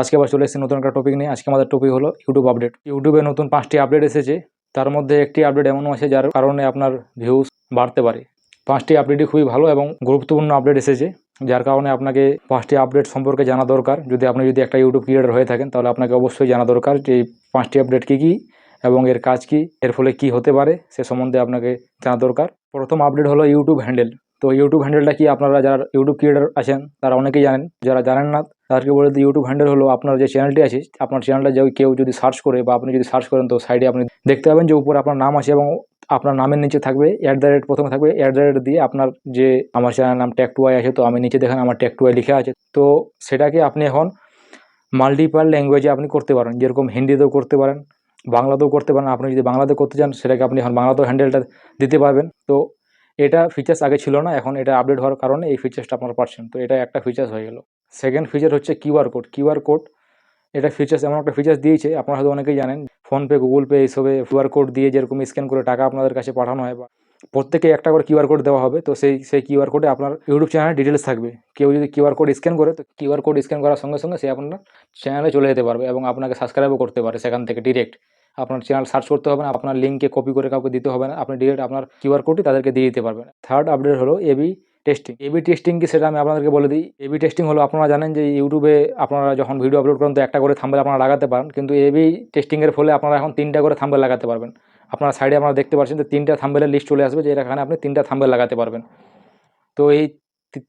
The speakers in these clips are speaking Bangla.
আজকে আবার চলে এসেছি নতুন একটা টপিক নিয়ে। আজকে আমাদের টপিক হলো ইউটিউব আপডেট ইউটিউবে নতুন পাঁচটি আপডেট এসেছে। তার মধ্যে একটি আপডেট এমনও আছে যার কারণে আপনার ভিউজ বাড়তে পারে। পাঁচটি আপডেটই খুবই ভালো এবং গুরুত্বপূর্ণ আপডেট এসেছে, যার কারণে আপনাকে পাঁচটি আপডেট সম্পর্কে জানা দরকার। যদি আপনি যদি একটা ইউটিউব ক্রিয়েটার হয়ে থাকেন, তাহলে আপনাকে অবশ্যই জানা দরকার যে এই পাঁচটি আপডেট কী কী এবং এর কাজ কী, এর ফলে কি হতে পারে, সে সম্বন্ধে আপনাকে জানা দরকার। প্রথম আপডেট হলো ইউটিউব হ্যান্ডেল তো ইউটিউব হ্যান্ডেলটা কি? আপনারা যারা ইউটিউব ক্রিয়েটার আছেন, তারা অনেকেই জানেন। যারা জানেন না, তাদেরকে বলে দিই ইউটিউব হ্যান্ডেল হলো আপনার যে চ্যানেলটি আছে, আপনার চ্যানেলটা যে কেউ যদি সার্চ করে বা আপনি যদি সার্চ করেন, তো সাইডে আপনি দেখতে পাবেন যে উপরে আপনার নাম আছে এবং আপনার নামের নিচে থাকবে অ্যাট দ্য রেট প্রথমে থাকবে অ্যাট দ্য রেট দিয়ে আপনার যে আমার চ্যানেলের নাম ট্যাক টু আই আছে, তো আমি নিচে দেখেন আমার ট্যাক টু আই লিখে আছে। তো সেটাকে আপনি এখন মাল্টিপাল ল্যাঙ্গুয়েজে আপনি করতে পারেন। যেরকম হিন্দিতেও করতে পারেন, বাংলাতেও করতে পারেন। আপনি যদি বাংলাতে করতে চান, সেটাকে আপনি এখন বাংলাতেও হ্যান্ডেলটা দিতে পারবেন। তো এটা ফিচার্স আগে ছিল না, এখন এটা আপডেট হওয়ার কারণে এই ফিচার্সটা আপনারা পাচ্ছেন। তো এটা একটা ফিচার্স হয়ে গেল। সেকেন্ড ফিচার হচ্ছে কিউআর কোড কিউআর কোড এটা ফিচার্স এমন একটা ফিচার্স দিয়েছে, আপনারা হয়তো অনেকেই জানেন ফোনপে গুগল পে এইসবে কিউআর কোড দিয়ে যেরকম স্ক্যান করে টাকা আপনাদের কাছে পাঠানো হয় বা প্রত্যেকে একটা করে কিউআর কোড দেওয়া হবে, তো সেই সেই কিউআর কোডে আপনার ইউটিউব চ্যানেলে ডিটেলস থাকবে। কেউ যদি কিউআর কোড স্ক্যান করে, তো কিউআর কোড স্ক্যান করার সঙ্গে সঙ্গে সে আপনার চ্যানেলে চলে যেতে পারবে এবং আপনাকে সাবস্ক্রাইবও করতে পারে সেখান থেকে ডিরেক্ট আপনার চ্যানেল সার্চ করতে হবে না, আপনার লিঙ্কে কপি করে কাউকে দিতে হবে না, আপনি ডিরেক্ট আপনার কিউআর কোডটি তাদেরকে দিয়ে দিতে পারবেন। থার্ড আপডেট হলো এবি টেস্টিং এবি টেস্টিং কি সেটা আমি আপনাদেরকে বলে দিই। এবি টেস্টিং হলো আপনারা জানেন যে ইউটিউবে আপনারা যখন ভিডিও আপলোড করেন তো একটা করে থাম্বেল আপনারা লাগাতে পারেন, কিন্তু এবি টেস্টিংয়ের ফলে আপনারা এখন তিনটা করে থাম্বেল লাগাতে পারবেন। আপনার সাইডে আপনারা দেখতে পাচ্ছেন যে তিনটা থাম্বেলের লিস্ট চলে আসবে যে এখানে আপনি তিনটা থাম্বেল লাগাতে পারবেন। তো এই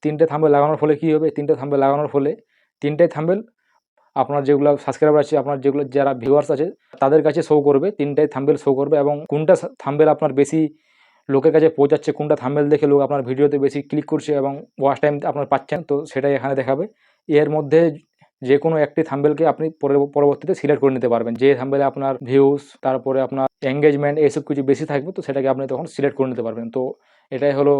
তিনটে থাম্বেল লাগানোর ফলে কী হবে? তিনটে থাম্বেল লাগানোর ফলে তিনটাই থাম্বেল আপনার যেগুলো সাবস্ক্রাইবার আছে, আপনার যেগুলো যারা ভিউয়ার্স আছে, তাদের কাছে শো করবে, তিনটাই থাম্বেল শো করবে এবং কোনটা থাম্বেল আপনার বেশি লোকের কাছে পৌঁছাচ্ছে, কোনটা থাম্বেল দেখে লোক আপনার ভিডিওতে বেশি ক্লিক করছে এবং ওয়াচ টাইম আপনার পাচ্ছেন তো সেটাই এখানে দেখাবে। এর মধ্যে যে কোনো একটি থাম্বেলকে আপনি পরে- পরবর্তীতে সিলেক্ট করে নিতে পারবেন। যে থাম্বেলে আপনার ভিউজ তারপরে আপনার এঙ্গেজমেন্ট এইসব কিছু বেশি থাকবে, তো সেটাকে আপনি তখন সিলেক্ট করে নিতে পারবেন। তো এটাই হলো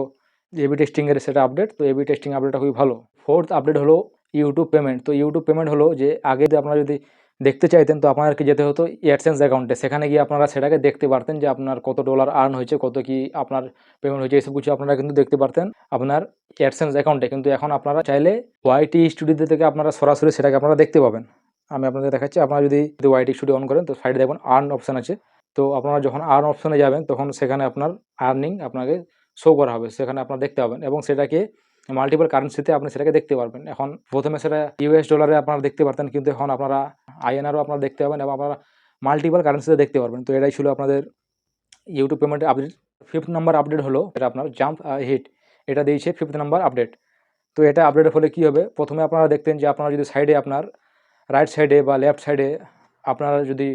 এবি টেস্টিংয়ের সেটা আপডেট তো এবি টেস্টিং আপডেটটা খুবই ভালো। ফোর্থ আপডেট হলো ইউটিউব পেমেন্ট তো ইউটিউব পেমেন্ট হলো যে, আগে আপনারা যদি দেখতে চাইতেন, তো আপনাদেরকে যেতে হতো অ্যাডসেন্স অ্যাকাউন্টে সেখানে গিয়ে আপনারা সেটাকে দেখতে পারতেন যে, আপনার কত ডলার আর্ন হয়েছে, কত কি আপনার পেমেন্ট হয়েছে এসব কিছু আপনারা কিন্তু দেখতে পারতেন আপনার অ্যাডসেন্স অ্যাকাউন্টে কিন্তু এখন আপনারা চাইলে ওয়াইটি স্টুডিওতে থেকে আপনারা সরাসরি সেটাকে আপনারা দেখতে পাবেন। আমি আপনাদের দেখাচ্ছি, আপনারা যদি ওয়াইটি স্টুডিও অন করেন, তো সাইডে দেখবেন আর্ন অপশান আছে। তো আপনারা যখন আর্ন অপশানে যাবেন, তখন সেখানে আপনার আর্নিং আপনাকে শো করা হবে, সেখানে আপনারা দেখতে পাবেন এবং সেটাকে মাল্টিপল কারেন্সিতে আপনি সেটাকে দেখতে পারবেন। এখন প্রথমে সেটা ইউএস ডলারে আপনারা দেখতে পারতেন, কিন্তু এখন আপনারা আইএনআরও আপনারা দেখতে পাবেন এবং আপনারা মাল্টিপল কারেন্সিতে দেখতে পারবেন। তো এটাই ছিল আপনাদের ইউটিউব পেমেন্টের আপডেট ফিফথ নাম্বার আপডেট হলো, এটা আপনার জাম্প হিট এটা দিয়েছে ফিফথ নাম্বার আপডেট তো এটা আপডেটের ফলে কী হবে? প্রথমে আপনারা দেখতেন যে আপনারা যদি সাইডে আপনার রাইট সাইডে বা লেফট সাইডে আপনারা যদি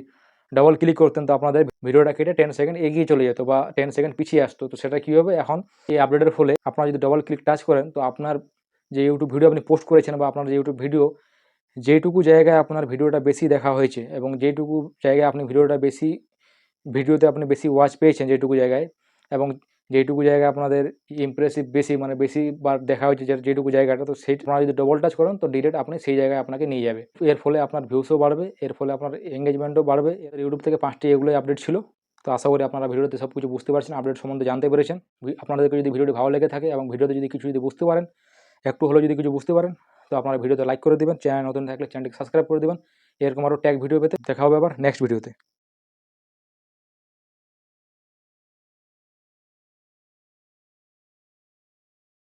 ডবল ক্লিক করতেন, তো আপনাদের ভিডিওটা কেটে টেন সেকেন্ড এগিয়ে চলে যেত বা টেন সেকেন্ড পিছিয়ে আসতো। তো সেটা কী হবে এখন এই আপডেটের ফলে আপনারা যদি ডবল ক্লিক টাচ করেন, তো আপনার যে ইউটিউব ভিডিও আপনি পোস্ট করেছেন বা আপনার যে ইউটিউব ভিডিও যেটুকু জায়গায় আপনার ভিডিওটা বেশি দেখা হয়েছে এবং যেটুকু জায়গায় আপনি ভিডিওটা বেশি ভিডিওতে আপনি বেশি ওয়াচ পেয়েছেন যেটুকু জায়গায় এবং যেটুকু জায়গায় আপনাদের ইমপ্রেসিভ বেশি মানে বেশি বার দেখা হয়েছে যে যেটুকু জায়গাটা, তো সেই আপনারা যদি ডবল টাচ করেন, তো ডিরেক্ট আপনি সেই জায়গায় আপনাকে নিয়ে যাবে। এর ফলে আপনার ভিউসও বাড়বে, এর ফলে আপনার এঙ্গেজমেন্টও বাড়বে। এর ইউটিউব থেকে পাঁচটি এগুলোই আপডেট ছিল। তো আশা করি আপনারা ভিডিওতে সব কিছু বুঝতে পারছেন আপডেট সম্বন্ধে জানতে পেরেছেন। আপনাদেরকে যদি ভিডিওটি ভালো লেগে থাকে এবং ভিডিওতে যদি কিছু যদি বুঝতে পারেন, একটু হলেও যদি কিছু বুঝতে পারেন, তো আপনারা ভিডিওতে লাইক করে দেবেন। চ্যানেল নতুন থাকলে চ্যানেলটি সাবস্ক্রাইব করে দেবেন। এরকম আরও ট্যাগ ভিডিও পেতে দেখা হবে আবার নেক্সট ভিডিওতে